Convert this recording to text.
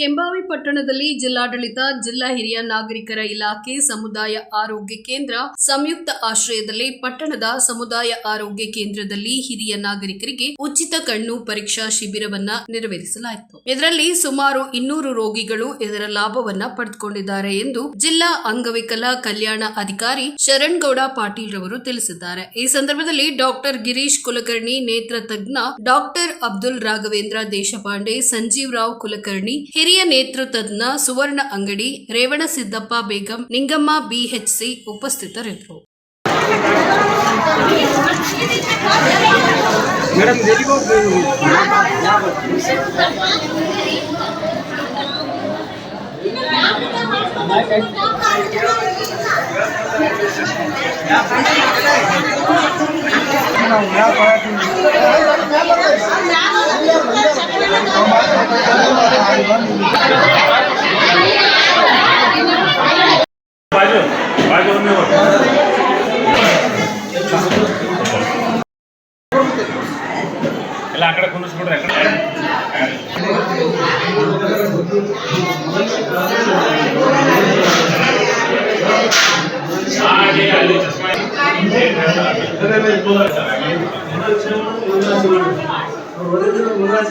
ಕೆಂಬಾವಿ ಪಟ್ಟಣದಲ್ಲಿ ಜಿಲ್ಲಾಡಳಿತ, ಜಿಲ್ಲಾ ಹಿರಿಯ ನಾಗರಿಕರ ಇಲಾಖೆ, ಸಮುದಾಯ ಆರೋಗ್ಯ ಕೇಂದ್ರ, ಸಂಯುಕ್ತ ಆಶ್ರಯದಲ್ಲಿ ಪಟ್ಟಣದ ಸಮುದಾಯ ಆರೋಗ್ಯ ಕೇಂದ್ರದಲ್ಲಿ ಹಿರಿಯ ನಾಗರಿಕರಿಗೆ ಉಚಿತ ಕಣ್ಣು ಪರೀಕ್ಷಾ ಶಿಬಿರವನ್ನ ನೆರವೇರಿಸಲಾಯಿತು. ಇದರಲ್ಲಿ ಸುಮಾರು ಇನ್ನೂರು ರೋಗಿಗಳು ಇದರ ಲಾಭವನ್ನ ಪಡೆದುಕೊಂಡಿದ್ದಾರೆ ಎಂದು ಜಿಲ್ಲಾ ಅಂಗವಿಕಲ ಕಲ್ಯಾಣ ಅಧಿಕಾರಿ ಶರಣ್ಗೌಡ ಪಾಟೀಲ್ ರವರು ತಿಳಿಸಿದ್ದಾರೆ. ಈ ಸಂದರ್ಭದಲ್ಲಿ ಡಾಕ್ಟರ್ ಗಿರೀಶ್ ಕುಲಕರ್ಣಿ, ನೇತ್ರ ತಜ್ಞ ಡಾಕ್ಟರ್ ಅಬ್ದುಲ್ ರಾಘವೇಂದ್ರ ದೇಶಪಾಂಡೆ, ಸಂಜೀವ್ ರಾವ್ ಕುಲಕರ್ಣಿ ನೇತೃ ತಜ್ಞ ಸುವರ್ಣ ಅಂಗಡಿ ರೇವಣ ಸಿದ್ದಪ್ಪ ಬೇಗಂ ನಿಂಗಮ್ಮ ಬಿಎಚ್ಸಿ ಉಪಸ್ಥಿತರಿದ್ದರು. ಇಲ್ಲ ಆ ಕಡೆ ಕುಂದಿಸ್ಬಿಡ್ರಿ ಆ ಕಡೆ ಮುರಾಜ್